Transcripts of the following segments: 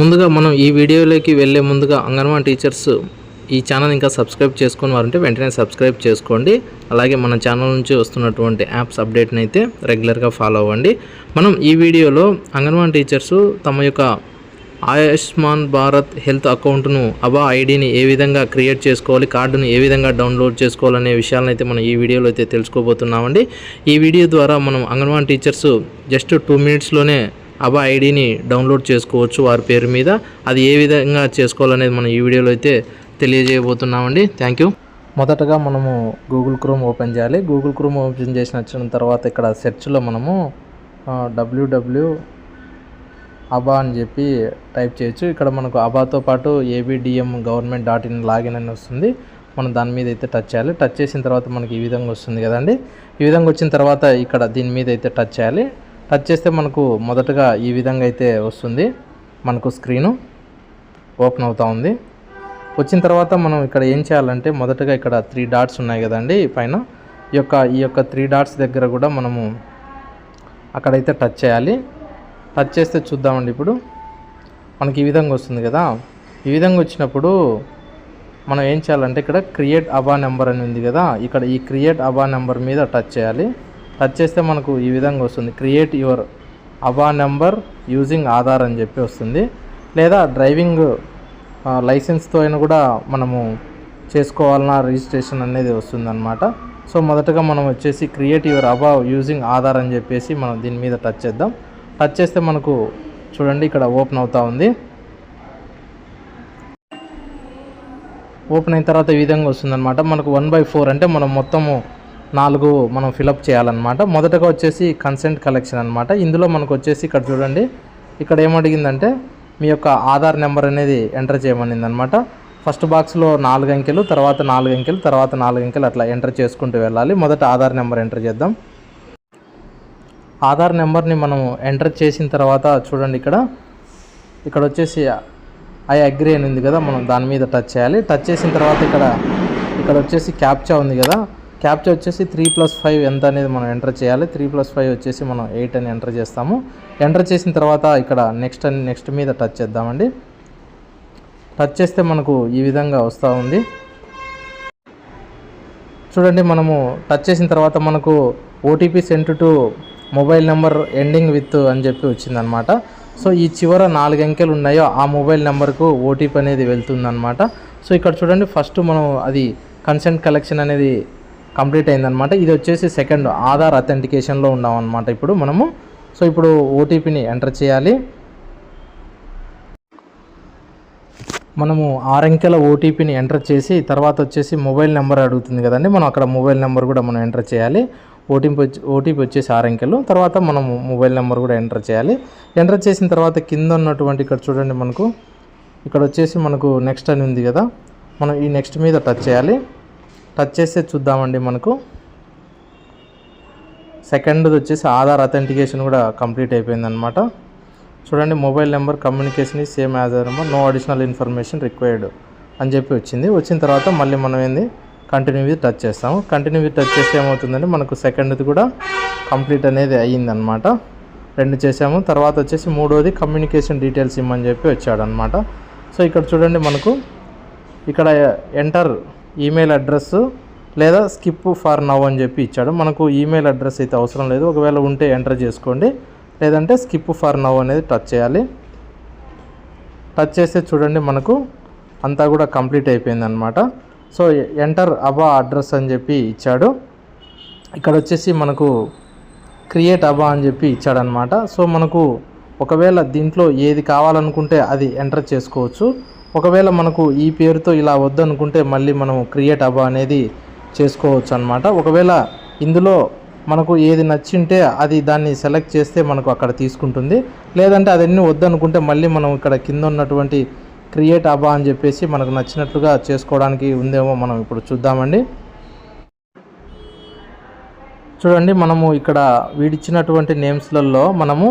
ముందుగా మనం ఈ వీడియోలోకి వెళ్ళే ముందుగా అంగన్వాడీ టీచర్స్ ఈ ఛానల్ ఇంకా సబ్స్క్రైబ్ చేసుకుని వారంటే వెంటనే సబ్స్క్రైబ్ చేసుకోండి. అలాగే మన ఛానల్ నుంచి వస్తున్నటువంటి యాప్స్ అప్డేట్ని అయితే రెగ్యులర్గా ఫాలో అవ్వండి. మనం ఈ వీడియోలో అంగన్వాడీ టీచర్స్ తమ యొక్క ఆయుష్మాన్ భారత్ హెల్త్ అకౌంట్ను అబా ఐడిని ఏ విధంగా క్రియేట్ చేసుకోవాలి కార్డును ఏ విధంగా డౌన్లోడ్ చేసుకోవాలనే విషయాలను అయితే మనం ఈ వీడియోలో అయితే తెలుసుకోబోతున్నామండి. ఈ వీడియో ద్వారా మనం అంగన్వాడీ టీచర్స్ జస్ట్ టూ మినిట్స్లోనే అబా ఐడిని డౌన్లోడ్ చేసుకోవచ్చు వారి పేరు మీద. అది ఏ విధంగా చేసుకోవాలనేది మనం ఈ వీడియోలో అయితే తెలియజేయబోతున్నామండి. థ్యాంక్ యూ మొదటగా మనము గూగుల్ క్రోమ్ ఓపెన్ చేయాలి. గూగుల్ క్రోమ్ ఓపెన్ చేసిన వచ్చిన తర్వాత ఇక్కడ సెర్చ్లో మనము డబ్ల్యూడబ్ల్యూ అబా అని చెప్పి టైప్ చేయొచ్చు. ఇక్కడ మనకు అబాతో పాటు ABDM government dot in login అని వస్తుంది. మనం దాని మీద అయితే టచ్ చేయాలి. టచ్ చేసిన తర్వాత మనకి ఈ విధంగా వస్తుంది కదండి. ఈ విధంగా వచ్చిన తర్వాత ఇక్కడ దీని మీద అయితే టచ్ చేయాలి. టచ్ చేస్తే మనకు మొదటగా ఈ విధంగా అయితే వస్తుంది. మనకు స్క్రీను ఓపెన్ అవుతూ ఉంది. వచ్చిన తర్వాత మనం ఇక్కడ ఏం చేయాలంటే మొదటగా ఇక్కడ త్రీ డాట్స్ ఉన్నాయి కదండి పైన. ఈ యొక్క ఈ యొక్క త్రీ డాట్స్ దగ్గర కూడా మనము అక్కడైతే టచ్ చేయాలి. టచ్ చేస్తే చూద్దామండి ఇప్పుడు. మనకి ఈ విధంగా వస్తుంది కదా. ఈ విధంగా వచ్చినప్పుడు మనం ఏం చేయాలంటే ఇక్కడ క్రియేట్ అబా నెంబర్ అని ఉంది కదా. ఇక్కడ ఈ క్రియేట్ అబా నెంబర్ మీద టచ్ చేయాలి. టచ్ చేస్తే మనకు ఈ విధంగా వస్తుంది. Create your ABHA number using Aadhaar అని చెప్పి వస్తుంది. లేదా డ్రైవింగ్ లైసెన్స్తో అయినా కూడా మనము చేసుకోవాలన్నా రిజిస్ట్రేషన్ అనేది వస్తుందన్నమాట. సో మొదటగా మనం వచ్చేసి create your ABHA using Aadhaar అని చెప్పేసి మనం దీని మీద టచ్ చేద్దాం. టచ్ చేస్తే మనకు చూడండి ఇక్కడ ఓపెన్ అవుతా ఉంది. ఓపెన్ అయిన తర్వాత ఈ విధంగా వస్తుందన్నమాట. మనకు వన్ బై ఫోర్ అంటే మనం మొత్తము నాలుగు మనం ఫిలప్ చేయాలన్నమాట. మొదటగా వచ్చేసి కన్సెంట్ కలెక్షన్ అనమాట ఇందులో మనకు వచ్చేసి ఇక్కడ చూడండి. ఇక్కడ ఏమడిగిందంటే మీ యొక్క ఆధార్ నెంబర్ అనేది ఎంటర్ చేయమనింది అనమాట ఫస్ట్ బాక్స్లో నాలుగు అంకెలు తర్వాత నాలుగు అంకెలు తర్వాత నాలుగు అంకెలు అట్లా ఎంటర్ చేసుకుంటూ వెళ్ళాలి. మొదట ఆధార్ నెంబర్ ఎంటర్ చేద్దాం. ఆధార్ నెంబర్ని మనం ఎంటర్ చేసిన తర్వాత చూడండి ఇక్కడ. ఇక్కడ వచ్చేసి ఐ అగ్రీ అని ఉంది కదా మనం దాని మీద టచ్ చేయాలి. టచ్ చేసిన తర్వాత ఇక్కడ ఇక్కడ వచ్చేసి క్యాప్చా ఉంది కదా. క్యాప్చా వచ్చేసి త్రీ ప్లస్ ఫైవ్ ఎంత అనేది మనం ఎంటర్ చేయాలి. త్రీ ప్లస్ ఫైవ్ వచ్చేసి మనం ఎయిట్ అని ఎంటర్ చేస్తాము. ఎంటర్ చేసిన తర్వాత ఇక్కడ నెక్స్ట్ అని నెక్స్ట్ మీద టచ్ చేద్దామండి. టచ్ చేస్తే మనకు ఈ విధంగా వస్తూ ఉంది. చూడండి మనము టచ్ చేసిన తర్వాత మనకు OTP sent to mobile number ending with అని చెప్పి వచ్చిందనమాట. సో ఈ చివర నాలుగు అంకెలు ఉన్నాయో ఆ మొబైల్ నెంబర్కు ఓటీపీ అనేది వెళ్తుందన్నమాట సో ఇక్కడ చూడండి ఫస్ట్ మనం అది కన్సెంట్ కలెక్షన్ అనేది కంప్లీట్ అయిందనమాట ఇది వచ్చేసి సెకండ్ ఆధార్ అథెంటికేషన్లో ఉన్నామన్నమాట ఇప్పుడు మనము. సో ఇప్పుడు ఓటీపీని ఎంటర్ చేయాలి. మనము ఆరంకెల ఓటీపీని ఎంటర్ చేసి తర్వాత వచ్చేసి మొబైల్ నెంబర్ అడుగుతుంది కదండి. మనం అక్కడ మొబైల్ నెంబర్ కూడా మనం ఎంటర్ చేయాలి. ఓటీపీ వచ్చి ఓటీపీ వచ్చేసి ఆరంకెలు. తర్వాత మనం మొబైల్ నెంబర్ కూడా ఎంటర్ చేయాలి. ఎంటర్ చేసిన తర్వాత కింద ఉన్నటువంటి ఇక్కడ చూడండి మనకు. ఇక్కడ వచ్చేసి మనకు నెక్స్ట్ అని ఉంది కదా. మనం ఈ నెక్స్ట్ మీద టచ్ చేయాలి. టచ్ చేస్తే చూద్దామండి మనకు. సెకండ్ది వచ్చేసి ఆధార్ అథెంటికేషన్ కూడా కంప్లీట్ అయిపోయిందనమాట చూడండి మొబైల్ నెంబర్ కమ్యూనికేషన్ ఈ same as number no additional information required అని చెప్పి వచ్చింది. వచ్చిన తర్వాత మళ్ళీ మనం ఏంది కంటిన్యూ విత్ టచ్ చేస్తాము. కంటిన్యూ విత్ టచ్ చేస్తే ఏమవుతుందంటే మనకు సెకండ్ది కూడా కంప్లీట్ అనేది అయ్యిందనమాట రెండు చేసాము తర్వాత వచ్చేసి మూడోది కమ్యూనికేషన్ డీటెయిల్స్ ఇమ్మని చెప్పి వచ్చాడనమాట సో ఇక్కడ చూడండి మనకు ఇక్కడ ఎంటర్ ఈమెయిల్ అడ్రస్ లేదా స్కిప్ ఫార్ నవ్ అని చెప్పి ఇచ్చాడు. మనకు ఈమెయిల్ అడ్రస్ అయితే అవసరం లేదు. ఒకవేళ ఉంటే ఎంటర్ చేసుకోండి. లేదంటే స్కిప్ ఫార్ నవ్ అనేది టచ్ చేయాలి. టచ్ చేస్తే చూడండి మనకు అంతా కూడా కంప్లీట్ అయిపోయింది అనమాట సో ఎంటర్ అబా అడ్రస్ అని చెప్పి ఇచ్చాడు. ఇక్కడ వచ్చేసి మనకు క్రియేట్ అబా అని చెప్పి ఇచ్చాడనమాట సో మనకు ఒకవేళ దీంట్లో ఏది కావాలనుకుంటే అది ఎంటర్ చేసుకోవచ్చు. ఒకవేళ మనకు ఈ పేరుతో ఇలా వద్దనుకుంటే మళ్ళీ మనం క్రియేట్ అబా అనేది చేసుకోవచ్చు అనమాట ఒకవేళ ఇందులో మనకు ఏది నచ్చింటే అది దాన్ని సెలెక్ట్ చేస్తే మనకు అక్కడ తీసుకుంటుంది. లేదంటే అదన్నీ వద్దనుకుంటే మళ్ళీ మనం ఇక్కడ కింద ఉన్నటువంటి క్రియేట్ అబా అని చెప్పేసి మనకు నచ్చినట్లుగా చేసుకోవడానికి ఉందేమో మనం ఇప్పుడు చూద్దామండి. చూడండి మనము ఇక్కడ వీడిచ్చినటువంటి నేమ్స్లలో మనము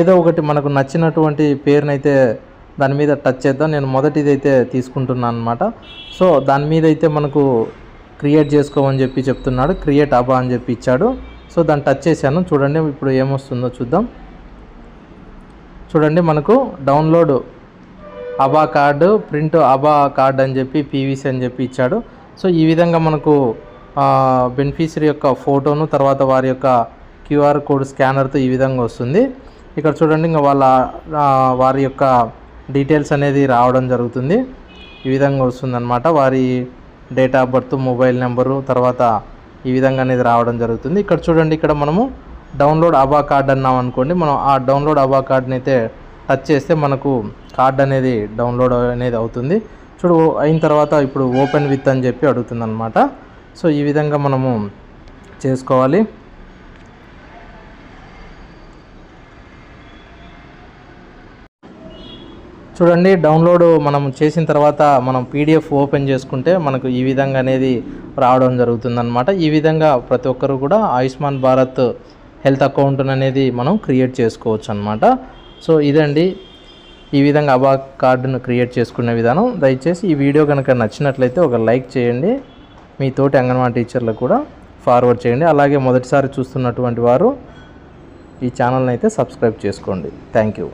ఏదో ఒకటి మనకు నచ్చినటువంటి పేరునైతే దాని మీద టచ్ చేద్దాం. నేను మొదటిది అయితే తీసుకుంటున్నాను అనమాట సో దాని మీద అయితే మనకు క్రియేట్ చేసుకోమని చెప్పి చెప్తున్నాడు. క్రియేట్ అబా అని చెప్పి ఇచ్చాడు. సో దాన్ని టచ్ చేశాను. చూడండి ఇప్పుడు ఏమొస్తుందో చూద్దాం. చూడండి మనకు డౌన్లోడ్ అబా కార్డు ప్రింట్ అబా కార్డ్ అని చెప్పి పీవీసీ అని చెప్పి ఇచ్చాడు. సో ఈ విధంగా మనకు బెనిఫిషరీ యొక్క ఫోటోను తర్వాత వారి యొక్క క్యూఆర్ కోడ్ స్కానర్తో ఈ విధంగా వస్తుంది. ఇక్కడ చూడండి ఇంకా వాళ్ళ వారి యొక్క డీటెయిల్స్ అనేది రావడం జరుగుతుంది. ఈ విధంగా వస్తుందన్నమాట. వారి date of birth mobile number తర్వాత ఈ విధంగా అనేది రావడం జరుగుతుంది. ఇక్కడ చూడండి ఇక్కడ మనము డౌన్లోడ్ అబా కార్డ్ అన్నాం అనుకోండి. మనం ఆ డౌన్లోడ్ అబా కార్డ్ని అయితే టచ్ చేస్తే మనకు కార్డ్ అనేది డౌన్లోడ్ అనేది అవుతుంది. చూడు అయిన తర్వాత ఇప్పుడు ఓపెన్ విత్ అని చెప్పి అడుగుతుంది అనమాట సో ఈ విధంగా మనము చేసుకోవాలి. చూడండి డౌన్లోడ్ మనం చేసిన తర్వాత మనం పీడిఎఫ్ ఓపెన్ చేసుకుంటే మనకు ఈ విధంగా అనేది రావడం జరుగుతుందన్నమాట. ఈ విధంగా ప్రతి ఒక్కరు కూడా ఆయుష్మాన్ భారత్ హెల్త్ అకౌంట్ అనేది మనం క్రియేట్ చేసుకోవచ్చు అనమాట సో ఇదండి. ఈ విధంగా అబా కార్డును క్రియేట్ చేసుకునే విధానం. దయచేసి ఈ వీడియో కనుక నచ్చినట్లయితే ఒక లైక్ చేయండి. మీ తోటి అంగన్వాడీ టీచర్లకు కూడా ఫార్వర్డ్ చేయండి. అలాగే మొదటిసారి చూస్తున్నటువంటి వారు ఈ ఛానల్ని అయితే సబ్స్క్రైబ్ చేసుకోండి. Thank you